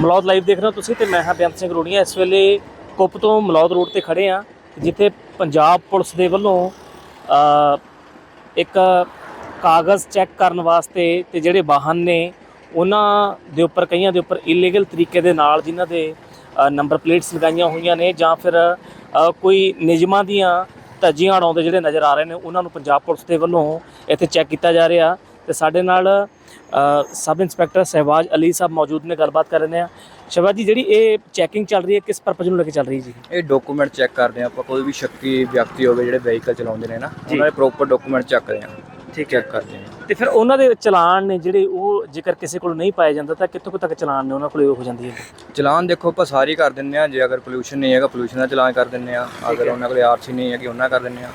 Malaud live ਦੇਖ ਰਹੇ ਹੋ ਤੁਸੀਂ ਤੇ ਮੈਂ ਹਾਂ ਬੇਅੰਤ ਸਿੰਘ ਰੋੜੀਆਂ। ਇਸ ਵੇਲੇ ਕੁੱਪ ਤੋਂ ਮਲੌਦ ਰੋਡ ਤੇ ਖੜੇ ਆ ਜਿੱਥੇ ਪੰਜਾਬ ਪੁਲਿਸ ਦੇ ਵੱਲੋਂ ਇੱਕ ਕਾਗਜ਼ ਚੈੱਕ ਕਰਨ ਵਾਸਤੇ ਤੇ ਜਿਹੜੇ ਵਾਹਨ ਨੇ, ਉਹਨਾਂ ਦੇ ਉੱਪਰ, ਕਈਆਂ ਦੇ ਉੱਪਰ ਇਲੀਗਲ ਤਰੀਕੇ ਦੇ ਨਾਲ ਜਿਨ੍ਹਾਂ ਦੇ ਨੰਬਰ ਪਲੇਟਸ ਲਗਾਈਆਂ ਹੋਈਆਂ ਨੇ ਜਾਂ ਫਿਰ ਕੋਈ ਨਿਯਮਾਂ ਦੀਆਂ ਧੱਜੀਆਂ ਉਡਾਉਂਦੇ ਜਿਹੜੇ ਨਜ਼ਰ ਆ ਰਹੇ ਨੇ, ਉਹਨਾਂ ਨੂੰ ਪੰਜਾਬ ਪੁਲਿਸ ਦੇ ਵੱਲੋਂ ਇੱਥੇ ਚੈੱਕ ਕੀਤਾ ਜਾ ਰਿਹਾ। ਤੇ ਸਾਡੇ ਨਾਲ ਸਬ ਇੰਸਪੈਕਟਰ ਸਹਿਬਾਜ ਅਲੀ ਸਾਹਿਬ ਮੌਜੂਦ ਨੇ ਗੱਲਬਾਤ ਕਰ ਰਹੇ ਆ ਸ਼ਹਿਬਾਜ ਜੀ ਜਿਹੜੀ ਇਹ ਚੈਕਿੰਗ ਚੱਲ ਰਹੀ ਹੈ ਕਿਸ ਪਰਪਸ ਨੂੰ ਲੈ ਕੇ ਚੱਲ ਰਹੀ ਹੈ ਜੀ? ਇਹ ਡਾਕੂਮੈਂਟ ਚੈੱਕ ਕਰਦੇ ਆ ਆਪਾਂ ਕੋਈ ਵੀ ਸ਼ੱਕੀ ਵਿਅਕਤੀ ਹੋਵੇ ਜਿਹੜੇ ਵਹੀਕਲ ਚਲਾਉਂਦੇ ਨੇ ਨਾ। ਉਹਨਾਂ ਦੇ ਪ੍ਰੋਪਰ ਡਾਕੂਮੈਂਟ ਚੱਕਦੇ ਆ ਠੀਕ ਚੈੱਕ ਕਰਦੇ ਆ ਤੇ ਫਿਰ ਉਹਨਾਂ ਦੇ ਚਲਾਨ ਨੇ ਜਿਹੜੇ ਉਹ ਜੇਕਰ ਕਿਸੇ ਕੋਲ ਨਹੀਂ ਪਾਇਆ ਜਾਂਦਾ ਤਾਂ ਕਿੱਥੋਂ ਤੱਕ ਚਲਾਨ ਨੇ ਉਹਨਾਂ ਕੋਲ ਹੋ ਜਾਂਦੀ ਹੈ? ਚਲਾਨ ਦੇਖੋ ਆਪਾਂ ਸਾਰੇ ਕਰ ਦਿੰਦੇ ਆ ਜੇ ਅਗਰ ਪੋਲੂਸ਼ਨ ਨਹੀਂ ਹੈਗਾ ਪੋਲੂਸ਼ਨ ਦਾ ਚਲਾਨ ਕਰ ਦਿੰਦੇ ਆ ਅਗਰ। ਉਹਨਾਂ ਕੋਲ ਆਰਸੀ ਨਹੀਂ ਹੈਗੀ ਉਹਨਾਂ ਕਰ ਦਿੰਦੇ ਆ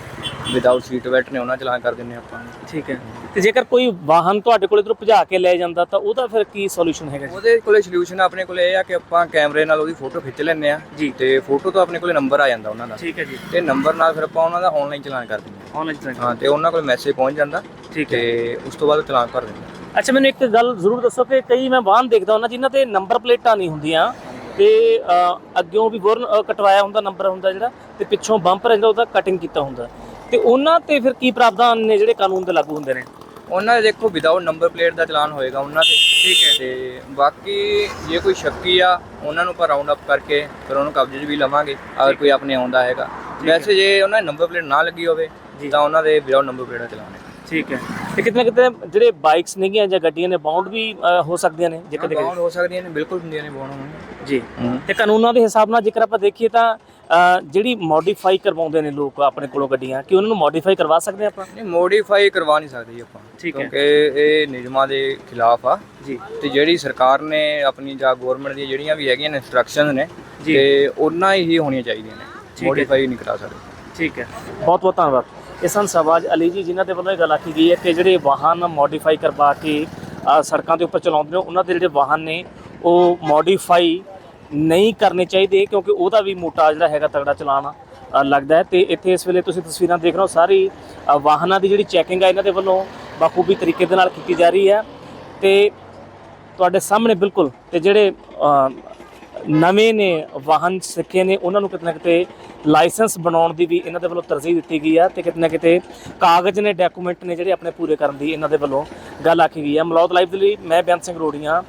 ਵਿਦਆਊਟ ਸੀਟ ਬੈਲਟ ਨੇ ਉਹਨਾਂ ਚਲਾਨ ਕਰ ਆ ਆਪਾਂ। ਠੀਕ ਹੈ। ਤੇ ਜੇਕਰ ਕੋਈ ਵਾਹਨ ਤੁਹਾਡੇ ਕੋਲ ਇਧਰੋਂ ਭਜਾ ਕੇ ਲੈ ਜਾਂਦਾ ਤਾਂ ਉਹਦਾ ਫਿਰ ਕੀ ਸੋਲੂਸ਼ਨ ਹੈਗਾ ਜੀ? ਉਹਦੇ ਕੋਲੇ ਸੋਲੂਸ਼ਨ ਆਪਣੇ ਕੋਲੇ ਇਹ ਆ ਕਿ ਆਪਾਂ ਕੈਮਰੇ ਨਾਲ ਉਹਦੀ ਫੋਟੋ ਖਿੱਚ ਲੈਂਦੇ ਆ ਜੀ। ਤੇ ਫੋਟੋ ਤੋਂ ਆਪਣੇ ਕੋਲੇ ਨੰਬਰ ਆ ਜਾਂਦਾ ਉਹਨਾਂ ਦਾ। ਠੀਕ ਹੈ ਜੀ। ਤੇ ਨੰਬਰ ਨਾਲ ਫਿਰ ਆਪਾਂ ਉਹਨਾਂ ਦਾ ਆਨਲਾਈਨ ਚਲਾਨ ਕਰ ਦਿੰਦੇ ਆਨਲਾਈਨ ਆ ਹਾਂ ਤੇ ਉਹਨਾਂ ਕੋਲ ਮੈਸੇਜ ਪਹੁੰਚ ਜਾਂਦਾ। ਠੀਕ ਹੈ। ਤੇ ਉਸ ਤੋਂ ਬਾਅਦ ਚਲਾਨ ਭਰ ਦਿੰਦੇ ਆ ਅੱਛਾ ਮੈਨੂੰ ਇੱਕ ਗੱਲ ਜ਼ਰੂਰ ਦੱਸੋ ਕਿ ਕਈ ਮੈਂ ਵਾਹਨ ਦੇਖਦਾ ਹੁੰਦਾ ਜਿਨ੍ਹਾਂ ਤੇ ਨੰਬਰ ਪਲੇਟਾਂ ਨਹੀਂ ਹੁੰਦੀਆਂ ਤੇ ਅੱਗਿਓਂ ਵੀ ਬੋਰਨ ਕਟਵਾਇਆ ਹੁੰਦਾ ਨੰਬਰ ਹੁੰਦਾ ਜਿਹੜਾ ਤੇ ਪਿੱਛੋਂ ਬੰਪਰ ਜਿਹੜਾ ਉਹਦਾ ਕਟਿੰਗ ਕੀਤਾ ਹੁੰਦਾ। ਤੇ ਉਹਨਾਂ ਤੇ ਫਿਰ ਕੀ ਪ੍ਰਾਵਧਾਨ ਨੇ ਜਿਹੜੇ ਕਾਨੂੰਨ ਦੇ ਲਾਗੂ ਹੁੰਦੇ ਨੇ? ਉਹਨਾਂ ਦੇ ਦੇਖੋ ਵਿਦਆਊਟ ਨੰਬਰ ਪਲੇਟ ਦਾ ਚਲਾਨ ਹੋਏਗਾ ਉਹਨਾਂ ਤੇ। ਠੀਕ ਹੈ। ਤੇ ਬਾਕੀ ਜੇ ਕੋਈ ਸ਼ੱਕੀ ਆ ਉਹਨਾਂ ਨੂੰ ਆਪਾਂ ਰਾਉਂਡ ਅਪ ਕਰਕੇ ਫਿਰ ਉਹਨੂੰ ਕਬਜ਼ੇ 'ਚ ਵੀ ਲਵਾਂਗੇ ਅਗਰ ਕੋਈ ਆਪਣੇ ਆਉਂਦਾ ਹੈਗਾ। ਵੈਸੇ ਜੇ ਉਹਨਾਂ ਦੀ ਨੰਬਰ ਪਲੇਟ ਨਾ ਲੱਗੀ ਹੋਵੇ ਤਾਂ ਉਹਨਾਂ ਦੇ ਵਿਦਆਊਟ ਨੰਬਰ ਪਲੇਟ ਦਾ ਚਲਾਨ ਹੈ। ਠੀਕ ਹੈ। ਤੇ ਕਿਤੇ ਨਾ ਕਿਤੇ ਜਿਹੜੇ ਬਾਈਕਸ ਨੇਗੀਆਂ ਜਾਂ ਗੱਡੀਆਂ ਨੇ ਬਾਉਂਡ ਵੀ ਅ, ਹੋ ਸਕਦੀਆਂ ਨੇ ਜੇ ਕਦੇ ਬਾਉਂਡ ਹੋ ਸਕਦੀਆਂ ਨੇ ਬਿਲਕੁਲ ਹੁੰਦੀਆਂ ਨੇ ਬਾਉਂਡ ਜੀ। ਤੇ ਕਾਨੂੰਨਾਂ ਦੇ ਹਿਸਾਬ ਨਾਲ ਜੇਕਰ ਆਪਾਂ ਦੇਖੀਏ ਤਾਂ ਅ, ਜਿਹੜੀ ਮੋਡੀਫਾਈ ਕਰਵਾਉਂਦੇ ਨੇ ਲੋਕ ਆਪਣੇ ਕੋਲੋਂ ਗੱਡੀਆਂ ਕਿ ਉਹਨਾਂ ਨੂੰ ਮੋਡੀਫਾਈ ਕਰਵਾ ਸਕਦੇ ਆਪਾਂ? ਨਹੀਂ ਮੋਡੀਫਾਈ ਕਰਵਾ ਨਹੀਂ ਸਕਦੇ ਜੀ ਆਪਾਂ। ਠੀਕ ਹੈ। ਕਿਉਂਕਿ ਇਹ ਨਿਯਮਾਂ ਦੇ ਖਿਲਾਫ ਆ। ਜੀ। ਤੇ ਜਿਹੜੀ ਸਰਕਾਰ ਨੇ ਆਪਣੀ ਜਾਂ ਗਵਰਨਮੈਂਟ ਦੀਆਂ ਜਿਹੜੀਆਂ ਵੀ ਹੈਗੀਆਂ ਨੇ ਇਨਸਟਰਕਸ਼ਨਸ ਨੇ ਜੀ। ਤੇ ਉਹਨਾਂ ਹੀ ਹੋਣੀਆਂ ਚਾਹੀਦੀਆਂ ਹੈ। ਨੇ ਮੋਡੀਫਾਈ ਨਹੀਂ ਕਰਾ ਸਕਦੇ। ਠੀਕ ਹੈ। ਬਹੁਤ ਬਹੁਤ ਧੰਨਵਾਦ। ਇਹ ਸਨ ਸਵਾਜ ਅਲੀ ਜੀ, ਜਿਨ੍ਹਾਂ ਦੇ ਵੱਲੋਂ ਇਹ ਗੱਲ ਆਖੀ ਗਈ ਹੈ ਕਿ ਜਿਹੜੇ ਵਾਹਨ ਮੋਡੀਫਾਈ ਕਰਵਾ ਕੇ ਸੜਕਾਂ ਦੇ ਉੱਪਰ ਚਲਾਉਂਦੇ ਨੇ ਉਹਨਾਂ ਦੇ ਜਿਹੜੇ ਵਾਹਨ ਨੇ, ਉਹ ਮੋਡੀਫਾਈ ਨਹੀਂ ਕਰਨੇ ਚਾਹੀਦੇ ਕਿਉਂਕਿ ਉਹਦਾ ਵੀ ਮੋਟਾ ਜਿਹੜਾ ਹੈਗਾ ਤਗੜਾ ਚਲਾਨ ਲੱਗਦਾ ਹੈ। ਤੇ ਇੱਥੇ ਇਸ ਵੇਲੇ ਤੁਸੀਂ ਤਸਵੀਰਾਂ ਦੇਖ ਰਹੇ ਹੋ, ਸਾਰੀ ਵਾਹਨਾਂ ਦੀ ਜਿਹੜੀ ਚੈਕਿੰਗ ਹੈ ਇਹਨਾਂ ਦੇ ਵੱਲੋਂ ਬਾਖੂਬੀ ਤਰੀਕੇ ਦੇ ਨਾਲ ਕੀਤੀ ਜਾ ਰਹੀ ਹੈ। ਤੇ ਤੁਹਾਡੇ ਸਾਹਮਣੇ ਬਿਲਕੁਲ ਤੇ ਜਿਹੜੇ ਨਵੇਂ ਨੇ, ਵਾਹਨ ਸਿੱਖੇ ਨੇ, ਉਹਨਾਂ ਨੂੰ ਕਿਤੇ ਨਾ ਕਿਤੇ ਲਾਇਸੈਂਸ ਬਣਾਉਣ ਦੀ ਵੀ ਇਹਨਾਂ ਦੇ ਵੱਲੋਂ ਤਰਜੀਹ ਦਿੱਤੀ ਗਈ ਆ ਤੇ ਕਿਤੇ ਨਾ ਕਿਤੇ ਕਾਗਜ਼ ਨੇ, ਡਾਕੂਮੈਂਟ ਨੇ ਜਿਹੜੇ ਆਪਣੇ ਪੂਰੇ ਕਰਨ ਦੀ ਇਹਨਾਂ ਦੇ ਵੱਲੋਂ ਗੱਲ ਆਖੀ ਗਈ ਆ। ਮਲੌਦ ਲਾਈਵ ਦੇ ਲਈ ਮੈਂ ਬੇਅੰਤ ਸਿੰਘ ਰੋੜੀਆਂ।